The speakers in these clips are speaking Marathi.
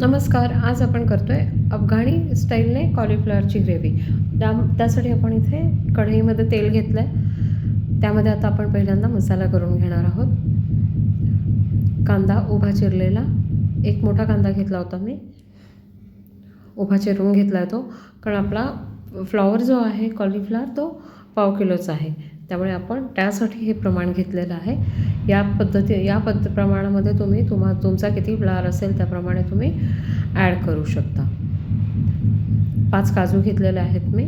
नमस्कार आज आपण करतो आहे अफगाणी स्टाईलने कॉलीफ्लॉवरची ग्रेव्ही. त्या त्यासाठी आपण इथे कढईमध्ये तेल घेतलं आहे त्यामध्ये आता आपण पहिल्यांदा मसाला करून घेणार आहोत. कांदा उभा चिरलेला. एक मोठा कांदा घेतला होता मी. उभा चिरून घेतला आहे तो. कारण आपला फ्लॉवर जो आहे कॉलीफ्लॉवर तो पाव किलोचा आहे. त्यामुळे आपण त्यासाठी हे प्रमाण घेतलेलं आहे. या पद्धती या पद्ध प्रमाणामध्ये तुम्ही तुम्हा तुमचा किती ब्लार असेल त्याप्रमाणे तुम्ही ॲड करू शकता. पाच काजू घेतलेले आहेत मी.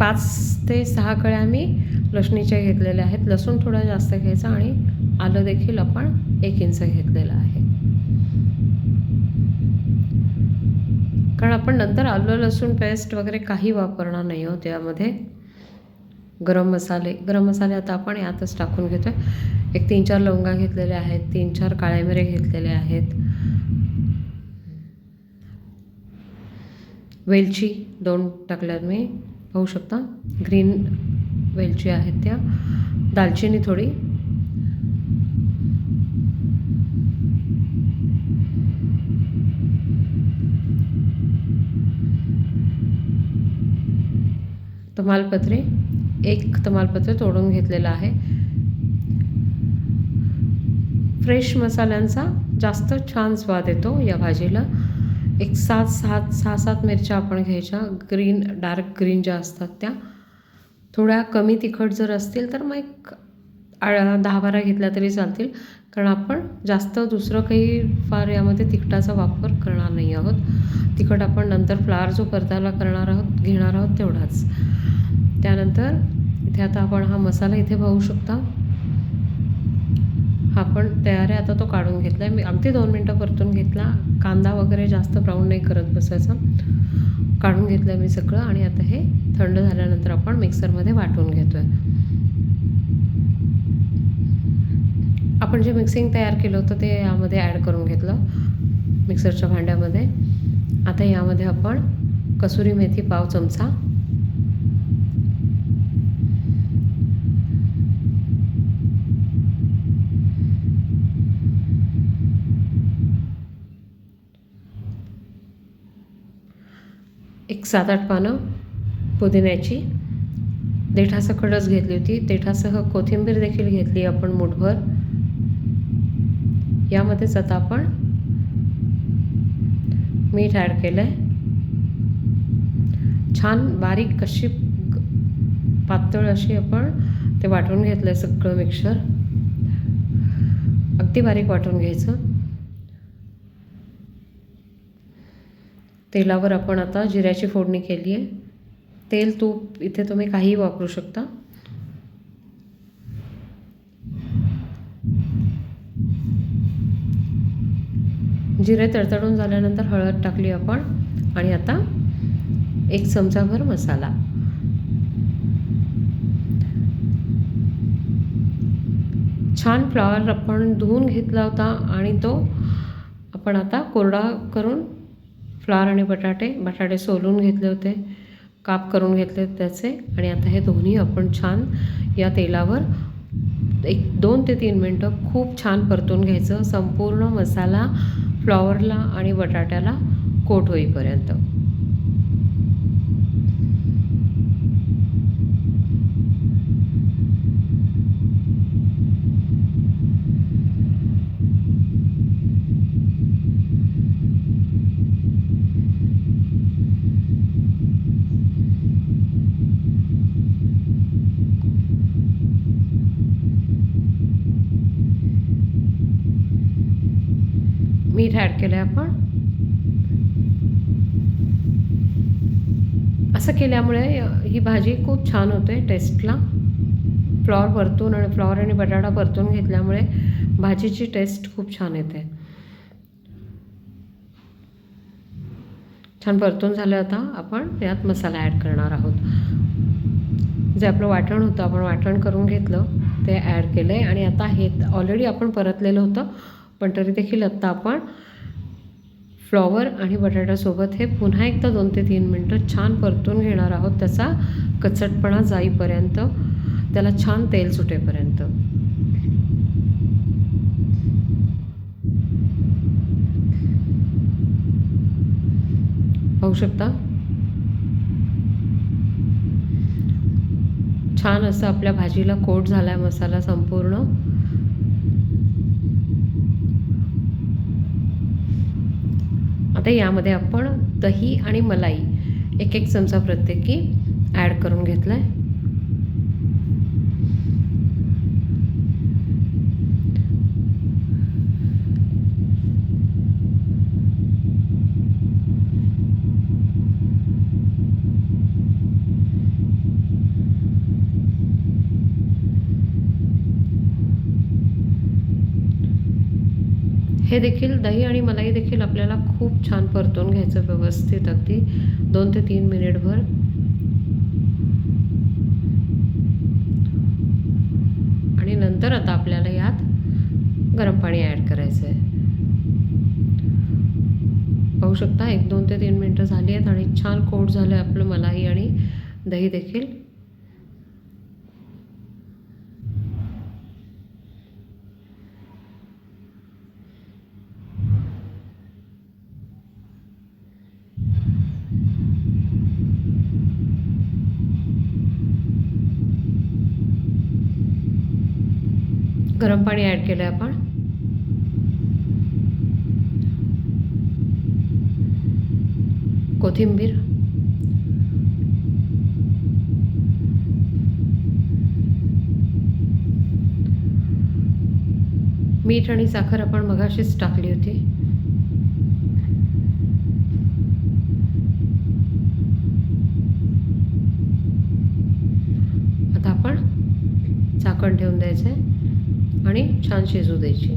पाच ते सहा कळ्या मी लसणीच्या घेतलेल्या आहेत. लसूण थोडा जास्त घ्यायचा आणि आलं देखील आपण एक इंच घेतलेलं आहे. कारण आपण नंतर आलं लसूण पेस्ट वगैरे काही वापरणार नाही हो त्यामध्ये गरम मसाले गरम मसाले आता आपण यातच टाकून घेतो आहे एक तीन चार लवंगा घेतलेल्या आहेत तीन चार काळ्या मिरे घेतलेले आहेत. वेलची दोन टाकल्यात मी. पाहू शकता. ग्रीन वेलची आहेत त्या. दालचिनी थोडी. तमालपत्रे. एक तमालपत्र तोडून घेतलेलं आहे. फ्रेश मसाल्यांचा जास्त छान स्वाद येतो या भाजीला. एक सात सात सहा सात मिरच्या आपण घ्यायच्या. ग्रीन डार्क ग्रीन ज्या असतात त्या. थोड्या कमी तिखट जर असतील तर मग एक आ- दहा बारा घेतल्या तरी चालतील. कारण आपण जास्त दुसरं काही फार यामध्ये तिखटाचा वापर करणार नाही आहोत. तिखट आपण नंतर फ्लार जो परताला करणार आहोत घेणार आहोत तेवढाच. त्यानंतर इथे आता आपण हा मसाला इथे पाहू शकता. हा पण तयार आहे आता तो काढून घेतला आहे मी अगदी दोन मिनटं परतून घेतला. कांदा वगैरे जास्त ब्राऊन नाही करत बसायचा. काढून घेतलं मी सगळं आणि आता हे थंड झाल्यानंतर आपण मिक्सरमध्ये वाटून घेतो आहे आपण जे मिक्सिंग तयार केलं होतं ते यामध्ये ॲड करून घेतलं मिक्सरच्या भांड्यामध्ये. आता यामध्ये आपण कसुरी मेथी पाव चमचा एक सात आठ पानं पुदिन्याची. देठासकटच घेतली होती. देठासह कोथिंबीर देखील घेतली आपण मुठभर. यामध्येच आता आपण मीठ ॲड केलं आहे छान बारीक अशी पातळ अशी आपण ते वाटून घेतलं आहे सगळं मिक्सर. अगदी बारीक वाटून घ्यायचं. तेलावर आपण आता जिऱ्याची फोडणी केली आहे. तेल तूप इथे तुम्ही काहीही वापरू शकता. जिरे तडतडून झाल्यानंतर हळद टाकली आपण आणि आता एक चमचाभर मसाला. छान फ्लावर आपण धुवून घेतला होता आणि तो आपण आता कोरडा करून फ्लार आणि बटाटे बटाटे सोलून घेतले होते काप करून घेतले त्याचे आणि आता हे दोन्ही आपण छान या तेलावर एक दोन ते तीन मिनटं खूप छान परतून घ्यायचं. संपूर्ण मसाला फ्लॉवरला आणि बटाट्याला कोट होईपर्यंत. मीठ ॲड केलं आहे आपण. असं केल्यामुळे ही भाजी खूप छान होते टेस्टला फ्लॉवर परतून आणि फ्लॉवर आणि बटाटा परतून घेतल्यामुळे भाजीची टेस्ट खूप छान येते. छान परतून झालं आता आपण यात मसाला ॲड करणार आहोत. जे आपलं वाटण होतं आपण वाटण करून घेतलं ते ॲड केलं आहे आणि आता हे ऑलरेडी आपण परतलेलं होतं. पण तरी देखील आत्ता आपण फ्लॉवर आणि बटाट्यासोबत हे पुन्हा एकदा दोन ते तीन मिनटं छान परतून घेणार आहोत. त्याचा कचटपणा जाईपर्यंत त्याला छान तेल सुटेपर्यंत. पाहू शकता? छान असं आपल्या भाजीला कोट झाला आहे मसाला संपूर्ण. आता यामध्ये आपण दही आणि मलाई एक एक चमचा प्रत्येकी ॲड करून घेतला आहे हे देखील दही आणि मलाई देखील आपल्याला खूप छान परतून घ्यायचं व्यवस्थित अगदी दोन ते तीन मिनिटभर. आणि नंतर आता आपल्याला यात गरम पाणी ॲड करायचं आहे पाहू शकता एक दोन ते तीन मिनटं झाली आहेत आणि छान कोट झालं आहे आपलं मलाई आणि दही देखील. गरम पाणी ॲड केलं आहे आपण. कोथिंबीर. मीठ आणि साखर आपण मगाशीच टाकली होती. आता आपण झाकण ठेवून द्यायचं आहे आणि छान शिजू द्यायची.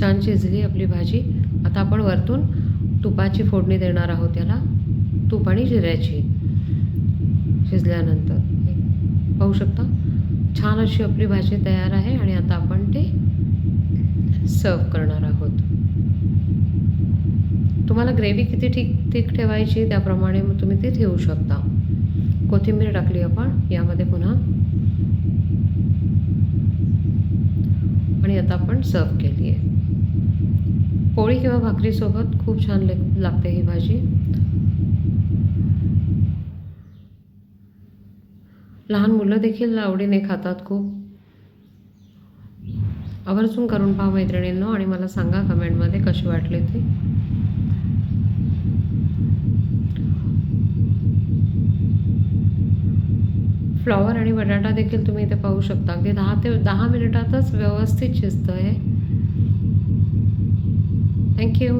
छान शिजली आपली भाजी. आता आपण वरतून तुपाची फोडणी देणार आहोत त्याला. तूप आणि जिऱ्याची शिजल्यानंतर. पाहू शकता? छान अशी आपली भाजी तयार आहे आणि आता आपण ते सर्व करणार आहोत. तुम्हाला ग्रेव्ही किती ठीक ठीक ठेवायची त्याप्रमाणे मग तुम्ही ती ठेवू शकता. कोथिंबीर टाकली आपण यामध्ये पुन्हा. आणि आता आपण सर्व केली आहे पोळी किंवा भाकरीसोबत खूप छान ले- लागते ही भाजी. लहान मुलं देखील आवडीने खातात खूप. आवर्जून करून पहा मैत्रिणींनो आणि मला सांगा कमेंटमध्ये कशी वाटली ती. फ्लॉवर आणि बटाटा देखील तुम्ही इथे पाहू शकता. अगदी दहा ते दहा मिनिटातच व्यवस्थित शिजतं आहे थँक्यू